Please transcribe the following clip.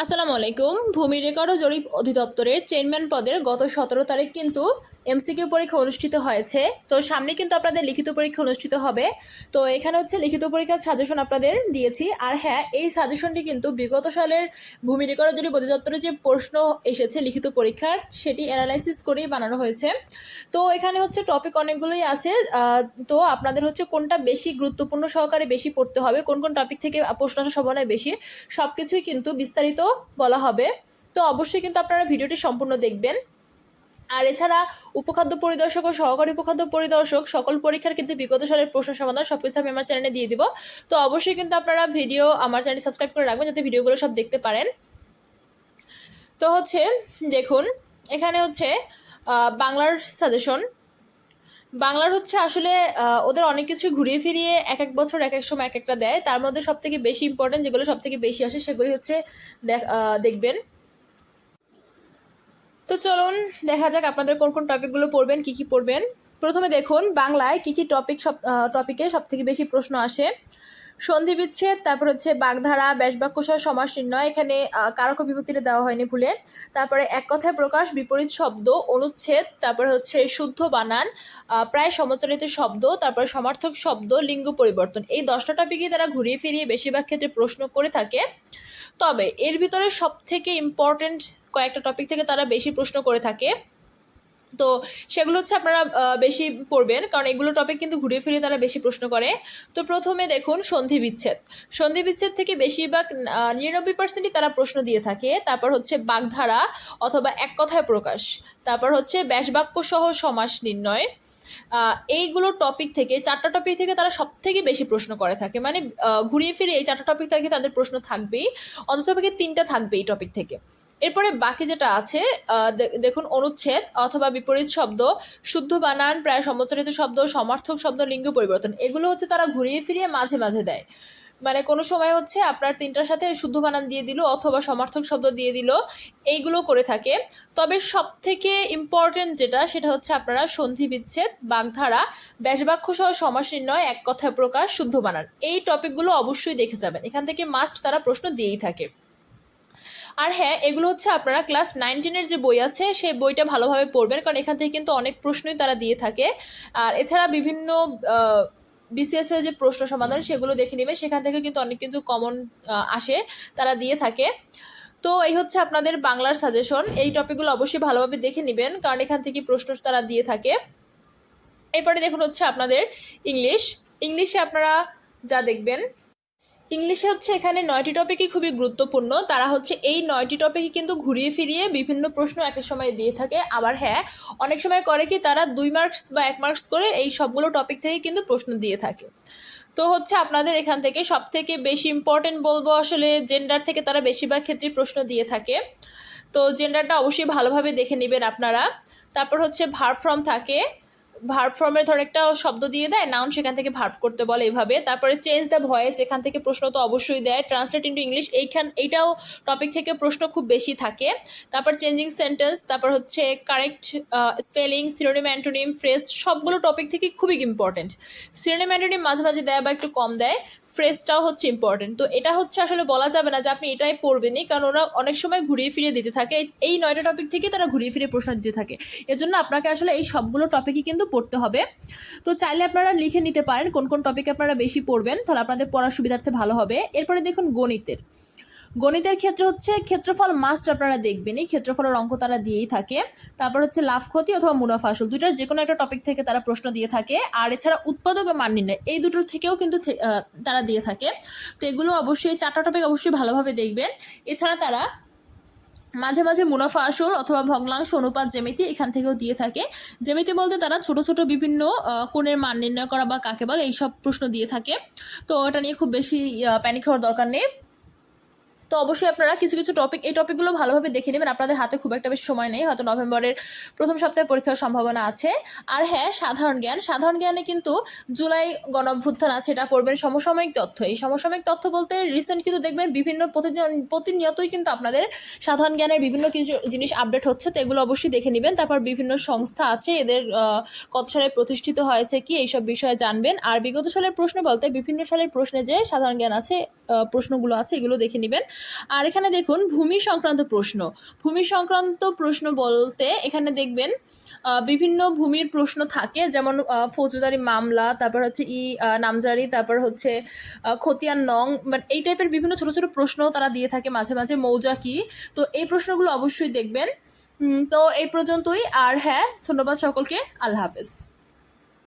আসসালামু আলাইকুম। ভূমি রেকর্ড ও জরিপ অধিদপ্তরের চেয়ারম্যান পদের গত সতেরো তারিখ কিন্তু এমসিকিউ পরীক্ষা অনুষ্ঠিত হয়েছে। তো সামনে কিন্তু আপনাদের লিখিত পরীক্ষা অনুষ্ঠিত হবে। তো এখানে হচ্ছে লিখিত পরীক্ষার সাজেশন আপনাদের দিয়েছি। আর হ্যাঁ এই সাজেশনটি কিন্তু বিগত সালের ভূমি রেকর্ড ও জরিপ অধিদপ্তরের যে প্রশ্ন এসেছে লিখিত পরীক্ষার, সেটি অ্যানালাইসিস করেই বানানো হয়েছে। তো এখানে হচ্ছে টপিক অনেকগুলোই আছে। তো আপনাদের হচ্ছে কোনটা বেশি গুরুত্বপূর্ণ, সহকারে বেশি পড়তে হবে, কোন কোন টপিক থেকে প্রশ্ন আসার সম্ভাবনা বেশি সব কিছুই কিন্তু বিস্তারিত বলা হবে। তো অবশ্যই কিন্তু আপনারা ভিডিওটি সম্পূর্ণ দেখবেন। আর এছাড়া উপখাদ্য পরিদর্শক ও সহকারী উপখাদ্য পরিদর্শক সকল পরীক্ষার কিন্তু বিগত সালের প্রশ্ন সমাধান সব কিছু আমি আমার চ্যানেলে দিয়ে দিব। তো অবশ্যই কিন্তু আপনারা ভিডিও আমার চ্যানেল সাবস্ক্রাইব করে রাখবেন যাতে ভিডিওগুলো সব দেখতে পারেন। তো হচ্ছে, দেখুন, এখানে হচ্ছে বাংলার সাজেশন বাংলার হচ্ছে আসলে ওদের অনেক কিছুই ঘুরিয়ে ফিরিয়ে এক এক বছর, এক এক সময় এক একটা দেয়। তার মধ্যে সব থেকে বেশি ইম্পর্টেন্ট যেগুলো সব থেকে বেশি আসে সেগুলি হচ্ছে দেখ- দেখবেন। তো চলুন, দেখা যাক আপনাদের কোন কোন টপিকগুলো পড়বেন, কি কি পড়বেন। প্রথমে দেখুন, বাংলায় কি কি টপিক সব টপিকে সবথেকে বেশি প্রশ্ন আসে। সন্ধি বিচ্ছেদ তারপর হচ্ছে বাগধারা ব্যাসবাক্য সহ সমাস নির্ণয়, এখানে কারক বিভক্তিটা দেওয়া হয়নি ভুলে। তারপরে এক কথায় প্রকাশ, বিপরীত শব্দ, অনুচ্ছেদ, তারপরে হচ্ছে শুদ্ধ বানান প্রায় সমচালিত শব্দ, তারপরে সমার্থক শব্দ, লিঙ্গ পরিবর্তন। এই দশটা টপিকই তারা ঘুরিয়ে ফিরিয়ে বেশিরভাগ ক্ষেত্রে প্রশ্ন করে থাকে। তবে এর ভিতরে সব থেকে ইম্পর্টেন্ট কয়েকটা টপিক থেকে তারা বেশি প্রশ্ন করে থাকে। তো সেগুলো হচ্ছে আপনারা বেশি পড়বেন, কারণ এগুলো টপিক কিন্তু ঘুরে ফিরে তারা বেশি প্রশ্ন করে। তো প্রথমে দেখুন সন্ধি বিচ্ছেদ। সন্ধি বিচ্ছেদ থেকে বেশিরভাগ নিরানব্বই পার্সেন্টই তারা প্রশ্ন দিয়ে থাকে। তারপর হচ্ছে বাগধারা অথবা এক কথায় প্রকাশ। তারপর হচ্ছে ব্যাসবাক্য সহ সমাস নির্ণয়। এইগুলো টপিক থেকে, চারটা টপিক থেকে তারা সব থেকে বেশি প্রশ্ন করে থাকে। মানে ঘুরিয়ে ফিরে এই চারটা টপিক থেকে তাদের প্রশ্ন থাকবেই। অন্তত তিনটা থাকবে এই টপিক থেকে। এরপরে বাকি যেটা আছে দেখুন অনুচ্ছেদ অথবা বিপরীত শব্দ, শুদ্ধ বানান, প্রায় সমচালিত শব্দ, সমার্থক শব্দ, লিঙ্গ পরিবর্তন, এগুলো হচ্ছে তারা ঘুরিয়ে ফিরিয়ে মাঝে মাঝে দেয়। মানে কোনো সময় হচ্ছে আপনার তিনটার সাথে শুদ্ধ বানান দিয়ে দিল অথবা সমার্থক শব্দ দিয়ে দিল, এইগুলো করে থাকে। তবে সব থেকে ইম্পর্টেন্ট যেটা, সেটা হচ্ছে আপনারা সন্ধি বিচ্ছেদ, বাগধারা, ব্যাসবাক্য সহ সমাস নির্ণয়, এক কথায় প্রকাশ, শুদ্ধ বানান, এই টপিকগুলো অবশ্যই দেখে যাবেন। এখান থেকে মাস্ট তারা প্রশ্ন দিয়েই থাকে। আর হ্যাঁ এগুলো হচ্ছে আপনারা ক্লাস নাইনটিনের যে বই আছে, সেই বইটা ভালোভাবে পড়বেন, কারণ এখান থেকে কিন্তু অনেক প্রশ্নই তারা দিয়ে থাকে। আর এছাড়া বিভিন্ন বিসিএস এর যে প্রশ্ন সমাধান, সেগুলো দেখে নেবেন, সেখান থেকে কিন্তু অনেক কিন্তু কমন আসে, তারা দিয়ে থাকে। তো এই হচ্ছে আপনাদের বাংলার সাজেশন এই টপিকগুলো অবশ্যই ভালোভাবে দেখে নেবেন, কারণ এখান থেকে প্রশ্ন তারা দিয়ে থাকে। এরপরে দেখুন হচ্ছে আপনাদের ইংলিশ ইংলিশে আপনারা যা দেখবেন ইংলিশে হচ্ছে এখানে নয়টি টপিকই খুবই গুরুত্বপূর্ণ। তারা হচ্ছে এই নয়টি টপিকই কিন্তু ঘুরিয়ে ফিরিয়ে বিভিন্ন প্রশ্ন এক সময় দিয়ে থাকে। আবার হ্যাঁ অনেক সময় করে কি তারা দুই মার্কস বা এক মার্কস করে এই সবগুলো টপিক থেকে কিন্তু প্রশ্ন দিয়ে থাকে। তো হচ্ছে আপনাদের এখান থেকে সব থেকে বেশি ইম্পর্টেন্ট বলব আসলে জেন্ডার থেকে তারা বেশিরভাগ ক্ষেত্রে প্রশ্ন দিয়ে থাকে। তো জেন্ডারটা অবশ্যই ভালোভাবে দেখে নেবেন আপনারা। তারপর হচ্ছে ভার্ব ফর্ম থাকে। ভার্ব ফর্মের ধর একটা শব্দ দিয়ে দেয় নাউন সেখান থেকে ভার্ব করতে বলে এভাবে। তারপরে চেঞ্জ দ্য ভয়েস এখান থেকে প্রশ্ন তো অবশ্যই দেয়। ট্রান্সলেট ইন্টু ইংলিশ এইখান এইটাও টপিক থেকে প্রশ্ন খুব বেশি থাকে। তারপর চেঞ্জিং সেন্টেন্স তারপর হচ্ছে correct spelling synonym antonym phrase সবগুলো টপিক থেকে খুবই ইম্পর্টেন্ট সিনোনিম অ্যান্টোনিম মাঝে মাঝে দেয় বা একটু কম দেয়। ফ্রেসটাও হচ্ছে ইম্পর্টেন্ট তো এটা হচ্ছে আসলে বলা যাবে না যে আপনি এটাই পড়বেনই, কারণ ওরা অনেক সময় ঘুরিয়ে ফিরিয়ে দিতে থাকে। এই- এই নয়টা টপিক থেকে তারা ঘুরিয়ে ফিরিয়ে প্রশ্ন দিতে থাকে। এর জন্য আপনাকে আসলে এই সবগুলো টপিকই কিন্তু পড়তে হবে। তো চাইলে আপনারা লিখে নিতে পারেন কোন কোন টপিক আপনারা বেশি পড়বেন, তাহলে আপনাদের পড়ার সুবিধার্থে ভালো হবে। এরপরে দেখুন গণিতের। গণিতের ক্ষেত্রে হচ্ছে ক্ষেত্রফল মাস্ট আপনারা দেখবেনই। ক্ষেত্রফলের অঙ্ক তারা দিয়েই থাকে। তারপর হচ্ছে লাভ ক্ষতি অথবা মুনাফা আসল। দুইটার যে কোনো একটা টপিক থেকে তারা প্রশ্ন দিয়ে থাকে। আর এছাড়া উৎপাদক ও মান নির্ণয়, এই দুটোর থেকেও কিন্তু তারা দিয়ে থাকে। তো এগুলো অবশ্যই চারটা টপিক অবশ্যই ভালোভাবে দেখবেন। এছাড়া তারা মাঝে মাঝে মুনাফা আসল অথবা ভগ্নাংশ অনুপাত জ্যামিতি এখান থেকেও দিয়ে থাকে। জ্যামিতি বলতে তারা ছোট ছোট বিভিন্ন কোণের মান নির্ণয় করা বা কাকে বলে এইসব প্রশ্ন দিয়ে থাকে। তো এটা নিয়ে খুব বেশি প্যানিক হওয়ার দরকার নেই। তো অবশ্যই আপনারা কিছু কিছু টপিক এই টপিকগুলো ভালোভাবে দেখে নেবেন। আপনাদের হাতে খুব একটা বেশি সময় নেই, হয়তো নভেম্বরের প্রথম সপ্তাহে পরীক্ষার সম্ভাবনা আছে। আর হ্যাঁ সাধারণ জ্ঞান, সাধারণ জ্ঞানে কিন্তু জুলাই গণভ্যুত্থান আছে, এটা পড়বেন সমসাময়িক তথ্য। এই সমসাময়িক তথ্য বলতে রিসেন্ট কিন্তু দেখবেন বিভিন্ন প্রতিদিন প্রতিনিয়তই কিন্তু আপনাদের সাধারণ জ্ঞানের বিভিন্ন কিছু জিনিস আপডেট হচ্ছে, তো এগুলো অবশ্যই দেখে নেবেন। তারপর বিভিন্ন সংস্থা আছে, এদের কত সালে প্রতিষ্ঠিত হয়েছে, কি এইসব বিষয়ে জানবেন। আর বিগত সালের প্রশ্ন বলতে বিভিন্ন সালের প্রশ্নে যে সাধারণ জ্ঞান আছে প্রশ্নগুলো আছে, এগুলো দেখে নেবেন। আর এখানে দেখুন ভূমি সংক্রান্ত প্রশ্ন। ভূমি সংক্রান্ত প্রশ্ন বলতে এখানে দেখবেন বিভিন্ন ভূমির প্রশ্ন থাকে, যেমন ফৌজদারি মামলা, তারপর হচ্ছে ই নামজারি, তারপর হচ্ছে খতিয়ান নং মানে এই টাইপের বিভিন্ন ছোট ছোট প্রশ্ন তারা দিয়ে থাকে মাঝে মাঝে, মৌজা কি? তো এই প্রশ্নগুলো অবশ্যই দেখবেন। তো এই পর্যন্তই। আর হ্যাঁ ধন্যবাদ সকলকে। আল্লাহ হাফেজ।